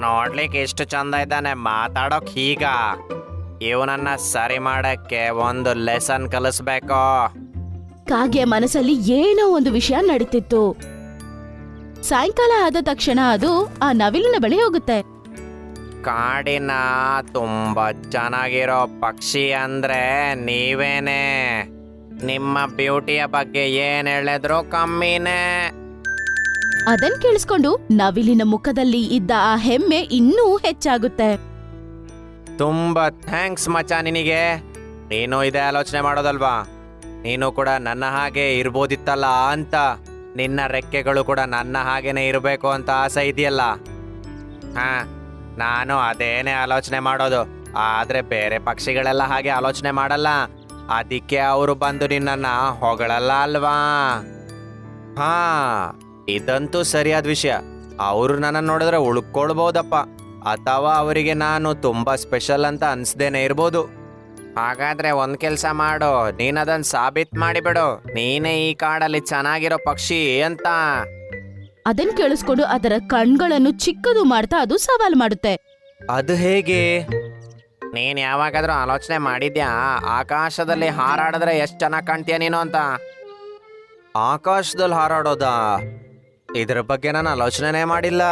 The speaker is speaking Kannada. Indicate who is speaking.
Speaker 1: ನೋಡ್ಲಿಕ್ಕೆ ಎಷ್ಟು ಚಂದ ಇದ್ದಾನೆ ಮಾತಾಡೋಕ್ ಹೀಗ. ಇವನನ್ನ ಸರಿ ಮಾಡಕ್ಕೆ ಒಂದು ಲೆಸನ್ ಕಲಿಸ್ಬೇಕು.
Speaker 2: ಕಾಗೆ ಮನಸ್ಸಲ್ಲಿ ಏನೋ ಒಂದು ವಿಷಯ ನಡೀತಿತ್ತು. ಸಾಯಂಕಾಲ ಆದ ತಕ್ಷಣ ಅದು ಆ ನವಿಲಿನ ಬಳಿ ಹೋಗುತ್ತೆ.
Speaker 1: ಕಾಡಿನ ತುಂಬಾ ಚೆನ್ನಾಗಿರೋ ಪಕ್ಷಿ ಅಂದ್ರೆ ನೀವೇನೆ. ನಿಮ್ಮ ಬ್ಯೂಟಿಯ ಬಗ್ಗೆ ಏನ್ ಹೇಳಿದ್ರು ಕಮ್ಮಿನೇ.
Speaker 2: ಅದನ್ ಕೇಳಿಸ್ಕೊಂಡು ನವಿಲಿನ ಮುಖದಲ್ಲಿ ಇದ್ದ ಆ ಹೆಮ್ಮೆ ಇನ್ನೂ ಹೆಚ್ಚಾಗುತ್ತೆ.
Speaker 1: ತುಂಬಾ ಥ್ಯಾಂಕ್ಸ್ ಮಚಾ ನಿನಗೆ. ನೀನು ಇದೇ ಆಲೋಚನೆ ಮಾಡೋದಲ್ವಾ? ನೀನು ಕೂಡ ನನ್ನ ಹಾಗೆ ಇರ್ಬೋದಿತ್ತಲ್ಲ ಅಂತ. ನಿನ್ನ ರೆಕ್ಕೆಗಳು ಕೂಡ ನನ್ನ ಹಾಗೇನೆ ಇರಬೇಕು ಅಂತ ಆಸೆ ಇದೆಯಲ್ಲ? ಹಾ, ನಾನು ಅದೇನೇ ಆಲೋಚನೆ ಮಾಡೋದು. ಆದ್ರೆ ಬೇರೆ ಪಕ್ಷಿಗಳೆಲ್ಲ ಹಾಗೆ ಆಲೋಚನೆ ಮಾಡಲ್ಲ. ಅದಕ್ಕೆ ಅವರು ಬಂದು ನಿನ್ನನ್ನ ಹೊಗಳಲ್ಲ ಅಲ್ವಾ? ಹಾ. ಇದಂತೂ ಸರಿಯಾದ ವಿಷಯ. ಅವರು ನನ್ನ ನೋಡಿದ್ರೆ ಉಳ್ಕೊಳ್ಬೋದಪ್ಪ. ಅಥವಾ ಅವರಿಗೆ ನಾನು ತುಂಬಾ ಸ್ಪೆಷಲ್ ಅಂತ ಅನ್ಸ್ದೇನೆ ಇರ್ಬೋದು. ಹಾಗಾದ್ರೆ ಒಂದ್ ಕೆಲಸ ಮಾಡು ನೀನ್ ಅದನ್ನ ಸಾಬೀತ್ ಮಾಡಿಬಿಡು ನೀನೇ ಈ ಕಾಡಲ್ಲಿ ಚೆನ್ನಾಗಿರೋ ಪಕ್ಷಿ ಅಂತ.
Speaker 2: ಅದನ್ ಕೇಳಿಸ್ಕೊಂಡು ಅದರ ಕಣ್ಗಳನ್ನು ಚಿಕ್ಕದು ಮಾಡ್ತಾ ಅದು ಸವಾಲ್ ಮಾಡುತ್ತೆ.
Speaker 1: ಅದು ಹೇಗೆ? ನೀನ್ ಯಾವಾಗಾದ್ರೂ ಆಲೋಚನೆ ಮಾಡಿದ್ಯಾ? ಆಕಾಶದಲ್ಲಿ ಹಾರಾಡಿದ್ರೆ ಎಷ್ಟ್ ಚೆನ್ನಾಗಿ ಕಾಣ್ತೀಯ ನೀನು ಅಂತ? ಆಕಾಶದಲ್ಲಿ ಹಾರಾಡೋದಾ? ಇದ್ರ ಬಗ್ಗೆ ನಾನು ಆಲೋಚನೆನೇ ಮಾಡಿಲ್ಲ.